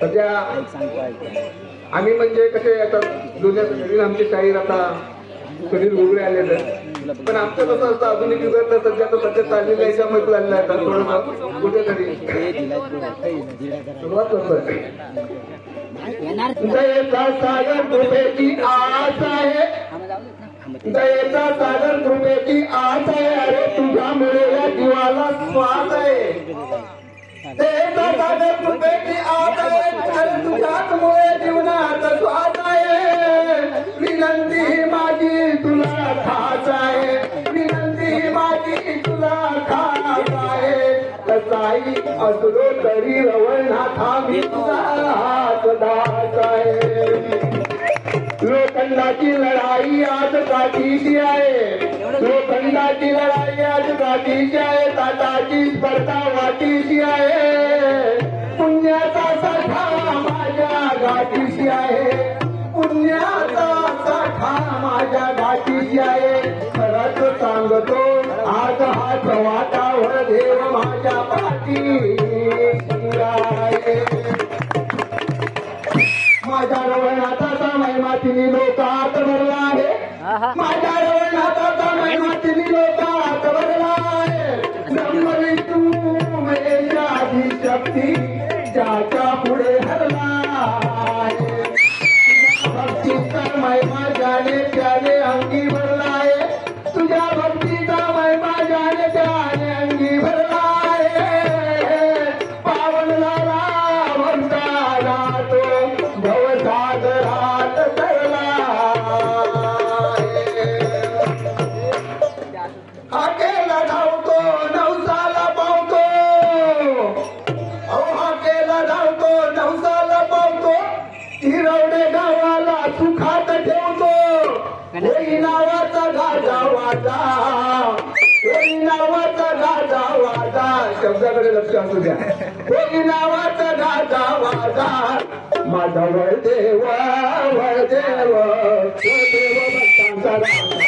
सध्या आम्ही म्हणजे कसे आता जुन्या नवीन आमचे शाहीर आता सुनील गुगळे आले तर पण आमचं कसं असतं आधुनिक युगातलं सध्या तर सध्या चाललेलं याच्यामध्ये चाललं आहे आता थोडंसं. कुठेतरी. सुरुवात करतोय दयेचा सागर कृपेची आस आहे. दयेचा सागर कृपेची आस आहे. अरे तुझ्यामुळे या जीवाला श्वास आहे. दयेचा सागर कृपेची आस आहे. अरे जीवनात स्वाद आहे. विनंती माझी तुला खास आहे. विनंती माझी तुला खास आहे. कसाई असलो तरी रवळनाथा मी तुझा हात दास आहे. लोखंडाची लढाई आज गाठीची आहे. लोखंडाची लढाई आज गाठीची आहे. ताटाची स्पर्धा वाटीची आहे. गाठीची आहे. पुण्याचा साठा माझ्या गाठीची आहे. खरंच सांगतो आज हा वाटावर देव माझ्या पाठी आहे माझ्या रवळनाथाचा महिमातिनी लोकात भरला आहे. माझ्या रवळनाथाचा महिमातिनी लोकात भरला आहे. ब्रह्म विष्णू महेश आदी शक्ती. ज्याच्या पुढे हरला आहे भक्तीचा महिमा त्याने अंगी सुखात ठेवतो होई नावाचा गाजा वाजा होई नावाचा गाजा वाजा शब्दाकडे लक्ष असू द्या होई नावाचा गाजा वाजा माझा वळदेव वळदेव वळदेव भक्तांचा राजा